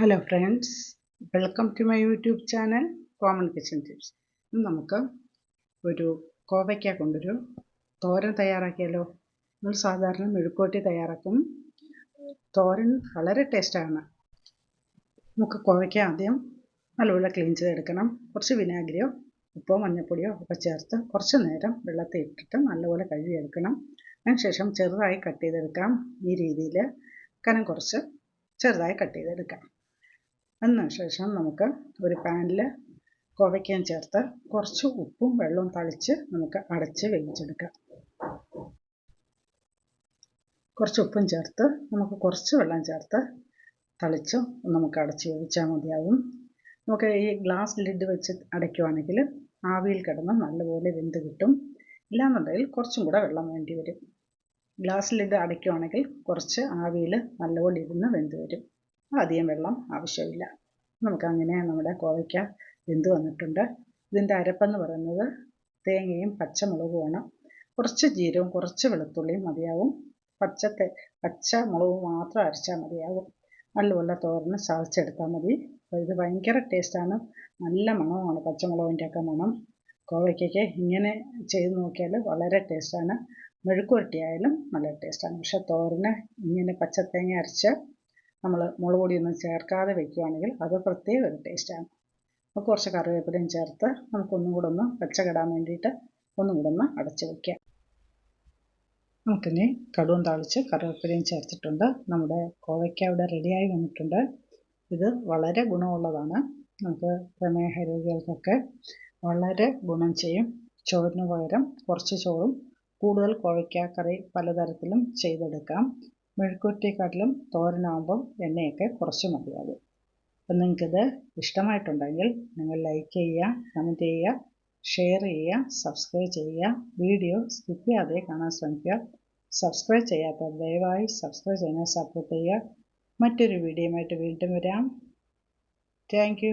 Hello friends welcome to my YouTube channel common kitchen tips ഇന്ന് നമുക്ക് ഒരു കോവയ്ക്ക കൊണ്ടൊരു തോരൻ തയ്യാറാക്കിയാലോ? നമ്മൾ സാധാരണ മെഴുക്കോട്ടി തയ്യാറാക്കും. തോരൻ വളരെ ടേസ്റ്റാണ് നമുക്ക് കോവയ്ക്ക ആദ്യം നല്ലപോലെ ക്ലീൻ ചെയ്തെടുക്കണം. കുറച്ച് വിനാഗിരിയോ ഉപ്പോ മഞ്ഞൾപ്പൊടിയോ ഒക്കെ ചേർത്ത് കുറച്ച് നേരം വെള്ളത്തിൽ ഇട്ടിട്ട് നല്ലപോലെ കഴുകിയെടുക്കണം. അതിനുശേഷം ചെറുതായി കട്ട് ചെയ്തെടുക്കാം. ഈ രീതിയിൽ കനം കുറച്ച് ചെറുതായി കട്ട് ചെയ്തെടുക്കാം. അതിനുശേഷം നമുക്ക് ഒരു പാനിൽ കോവയ്ക്കയും ചേർത്ത് കുറച്ച് ഉപ്പും വെള്ളവും തളിച്ച് നമുക്ക് അടച്ച് വേവിച്ചെടുക്കാം. കുറച്ച് ഉപ്പും ചേർത്ത് നമുക്ക് കുറച്ച് വെള്ളം ചേർത്ത് തളിച്ച് നമുക്ക് അടച്ച് വേവിച്ചാൽ മതിയാവും. നമുക്ക് ഈ ഗ്ലാസ് ലിഡ് വെച്ച് അടയ്ക്കുവാണെങ്കിൽ ആവിയിൽ കിടന്ന് നല്ലപോലെ വെന്ത് കിട്ടും. ഇല്ലാന്നുണ്ടെങ്കിൽ കുറച്ചും കൂടെ വെള്ളം വേണ്ടി വരും. ഗ്ലാസ് ലിഡ് അടയ്ക്കുവാണെങ്കിൽ കുറച്ച് ആവിയിൽ നല്ലപോലെ ഇരുന്ന് വെന്ത് വരും. അധികം വെള്ളം ആവശ്യമില്ല. നമുക്കങ്ങനെ നമ്മുടെ കോവയ്ക്ക വെന്ത് വന്നിട്ടുണ്ട്. ഇതിന്റെ അരപ്പെന്ന് പറയുന്നത് തേങ്ങയും പച്ചമുളകുമാണ് കുറച്ച് ജീരവും കുറച്ച് വെളുത്തുള്ളിയും മതിയാവും. പച്ച പച്ച മുളക് മാത്രം അരച്ചാൽ മതിയാവും. നല്ലപോലെ തോരന് സാധിച്ചെടുത്താൽ മതി. ഇത് ഭയങ്കര ടേസ്റ്റാണ് നല്ല മണമാണ് പച്ചമുളകിന്റെ ഒക്കെ മണം. കോവയ്ക്കൊക്കെ ഇങ്ങനെ ചെയ്ത് നോക്കിയാൽ വളരെ ടേസ്റ്റാണ് മെഴുക്കുവരട്ടിയായാലും നല്ല ടേസ്റ്റാണ് പക്ഷേ തോരന് ഇങ്ങനെ പച്ചത്തേങ്ങ അരച്ച് നമ്മൾ മുളക് പൊടിയൊന്നും ചേർക്കാതെ വെക്കുകയാണെങ്കിൽ അത് പ്രത്യേക ഒരു ടേസ്റ്റാണ് അപ്പോൾ കുറച്ച് കറിവേപ്പിലയും ചേർത്ത് നമുക്കൊന്നും കൂടെ ഒന്ന് പച്ചകിടാൻ വേണ്ടിയിട്ട് ഒന്നും കൂടെ ഒന്ന് അടച്ച് വയ്ക്കാം നമുക്കിനി കടുവും താളിച്ച് കറിവേപ്പിലയും ചേർത്തിട്ടുണ്ട്. നമ്മുടെ കോവയ്ക്ക ഇവിടെ റെഡിയായി വന്നിട്ടുണ്ട്. ഇത് വളരെ ഗുണമുള്ളതാണ്. നമുക്ക് പ്രമേഹ രോഗികൾക്കൊക്കെ വളരെ ഗുണം ചെയ്യും. ചോറിന് പകരം കുറച്ച് ചോറും കൂടുതൽ കോവയ്ക്ക കറി പലതരത്തിലും ചെയ്തെടുക്കാം. മെഴുക്കുവരട്ടിയെക്കാട്ടിലും തോരനാകുമ്പം എണ്ണയൊക്കെ കുറച്ച് മതിയാകും. അപ്പം നിങ്ങൾക്കിത് ഇഷ്ടമായിട്ടുണ്ടെങ്കിൽ നിങ്ങൾ ലൈക്ക് ചെയ്യുക കമന്റ് ചെയ്യുക ഷെയർ ചെയ്യുക സബ്സ്ക്രൈബ് ചെയ്യുക. വീഡിയോ സ്കിപ്പ് ചെയ്യാതെ കാണാൻ ശ്രമിക്കുക. സബ്സ്ക്രൈബ് ചെയ്യാത്തവർ ദയവായി സബ്സ്ക്രൈബ് ചെയ്യാൻ സപ്പോർട്ട് ചെയ്യുക. മറ്റൊരു വീഡിയോയുമായിട്ട് വീണ്ടും വരാം. താങ്ക്